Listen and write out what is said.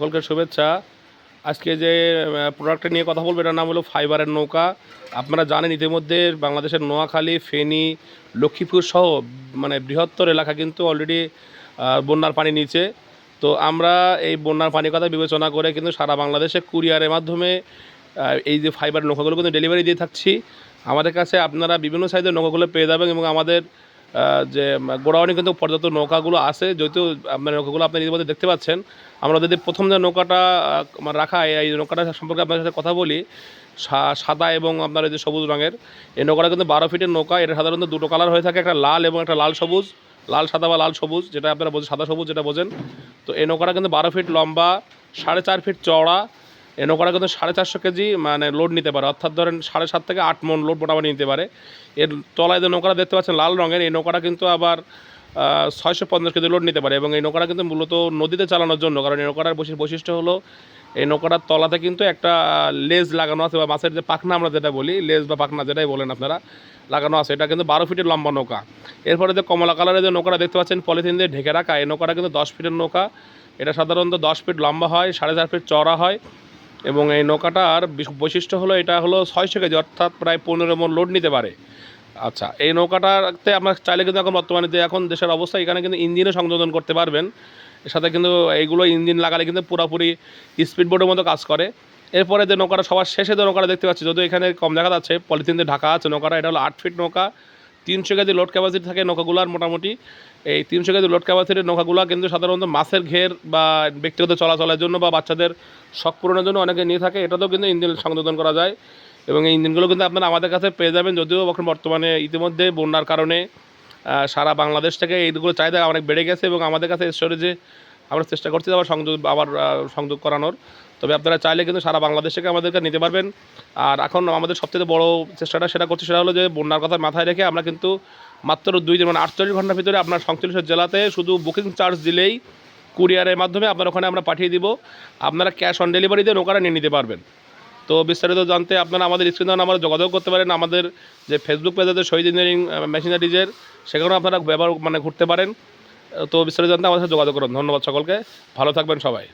সকলকে শুভেচ্ছা। আজকে যে প্রোডাক্টটা নিয়ে কথা বলব, এটার নাম হলো ফাইবারের নৌকা। আপনারা জানেন, ইতিমধ্যে বাংলাদেশের নোয়াখালী, ফেনী, লক্ষ্মীপুর সহ মানে বৃহত্তর এলাকা কিন্তু অলরেডি বন্যার পানি নিচে। তো আমরা এই বন্যার পানির কথা বিবেচনা করে কিন্তু সারা বাংলাদেশে কুরিয়ারের মাধ্যমে এই যে ফাইবার নৌকাগুলো কিন্তু ডেলিভারি দিয়ে থাকছি। আমাদের কাছে আপনারা বিভিন্ন সাইজের নৌকাগুলো পেয়ে যাবেন এবং আমাদের যে গোড়াউনি কিন্তু পর্যাপ্ত নৌকাগুলো আছে। যদিও আপনার নৌকাগুলো আপনি ইতিমধ্যে দেখতে পাচ্ছেন, আমরা যদি প্রথম যে নৌকাটা আমার রাখা, এই- নৌকাটা সম্পর্কে আপনার সাথে কথা বলি সাদা এবং আপনার যে সবুজ রঙের, এই নৌকাটা কিন্তু বারো ফিটের নৌকা। এটা সাধারণত দুটো কালার হয়ে থাকে, একটা লাল এবং একটা লাল সবুজ। লাল সাদা বা লাল সবুজ, যেটা আপনারা বোঝেন সাদা সবুজ যেটা বোঝেন। তো এই নৌকাটা কিন্তু বারো ফিট লম্বা, সাড়ে চার ফিট চওড়া নৌকাটা কিন্তু সাড়ে চারশো কেজি মানে লোড নিতে পারে। অর্থাৎ ধরেন সাড়ে সাত থেকে আট মন লোড মোটামুটি নিতে পারে। এর তলায় যে নৌকাটা দেখতে পাচ্ছেন লাল রঙের, এই নৌকাটা কিন্তু আবার ছয়শো পঞ্চাশ কেজি লোড নিতে পারে এবং এই নৌকাটা কিন্তু মূলত নদীতে চালানোর জন্য। কারণ এই নৌকাটার বৈশি- বৈশিষ্ট্য হলো, এই নৌকাটার তলাতে কিন্তু একটা লেজ লাগানো আছে বা মাছের যে পাখনা আমরা যেটা বলি, লেজ বা পাখনা যেটাই বলেন আপনারা, লাগানো আছে। এটা কিন্তু বারো ফিটের লম্বা নৌকা। এরপরে যে কমলা কালারের যে নৌকাটা দেখতে পাচ্ছেন, পলিথিন দিয়ে ঢেকে রাখা, এই নৌকাটা কিন্তু দশ ফিটের নৌকা। এটা সাধারণত দশ ফিট লম্বা হয়, সাড়ে চার ফিট চড়া হয়। এবং এই নৌকাটার বিশ- বৈশিষ্ট্য হলো এটা হলো ছয়শো কেজি, অর্থাৎ প্রায় পনেরো মন লোড নিতে পারে। আচ্ছা এই নৌকাটাতে আপনার চাইলে কিন্তু এখন বর্তমানে যে এখন দেশের অবস্থা, এখানে কিন্তু ইঞ্জিনও সংযোজন করতে পারবেন। এর সাথে কিন্তু এইগুলো ইঞ্জিন লাগালে কিন্তু পুরোপুরি স্পিড বোর্ডের মতো কাজ করে। এরপরে যে নৌকাটা সবার শেষে যে নৌকাটা দেখতে পাচ্ছি, যদিও এখানে কম দেখা যাচ্ছে, পলিথিন দিয়ে ঢাকা আছে নৌকাটা, এটা হলো আট ফিট নৌকা। তিনশো কেজি লোড ক্যাপাসিটি থাকে নৌকাগুলার মোটামুটি। এই তিনশো কেজি লোড ক্যাপাসিটির নৌকাগুলো কিন্তু সাধারণত মাছের ঘের বা ব্যক্তিগত চলাচলের জন্য বা বাচ্চাদের শখ পূরণের জন্য অনেকে নিয়ে থাকে। এটাতেও কিন্তু ইঞ্জিন সংযোজন করা যায় এবং এই ইঞ্জিনগুলো কিন্তু আপনারা আমাদের কাছে পেয়ে যাবেন। যদিও এখন বর্তমানে ইতিমধ্যে বন্যার কারণে সারা বাংলাদেশ থেকে এইগুলো চাহিদা অনেক বেড়ে গেছে এবং আমাদের কাছে স্টোরেজে আমরা চেষ্টা করছি আবার সংযোগ আবার সংযোগ করানোর। তবে আপনারা চাইলে কিন্তু সারা বাংলাদেশ থেকে আমাদেরকে নিতে পারবেন। আর এখন আমাদের সবথেকে বড় চেষ্টাটা সেটা করছি, সেটা হলো যে বন্যার কথা মাথায় রেখে আমরা কিন্তু মাত্র দুই দিন মানে আটচল্লিশ ঘণ্টার ভিতরে আপনার সংশ্লিষ্ট জেলাতে শুধু বুকিং চার্জ দিলেই কুরিয়ারের মাধ্যমে আপনার ওখানে আমরা পাঠিয়ে দিব। আপনারা ক্যাশ অন ডেলিভারি দিয়ে নৌকাটা নিয়ে নিতে পারবেন। তো বিস্তারিত জানতে আপনারা আমাদের স্ক্রিন নাম্বারে যোগাযোগ করতে পারেন। আমাদের যে ফেসবুক পেজ আছে, শহীদ ইঞ্জিনিয়ারিং মেশিনারিজের সেখানেও আপনারা ব্যবহার মানে ঘুরতে পারেন। তো বিস্তারিত জানতে আমাদের সাথে যোগাযোগ করুন। ধন্যবাদ সকলকে। ভালো থাকবেন সবাই।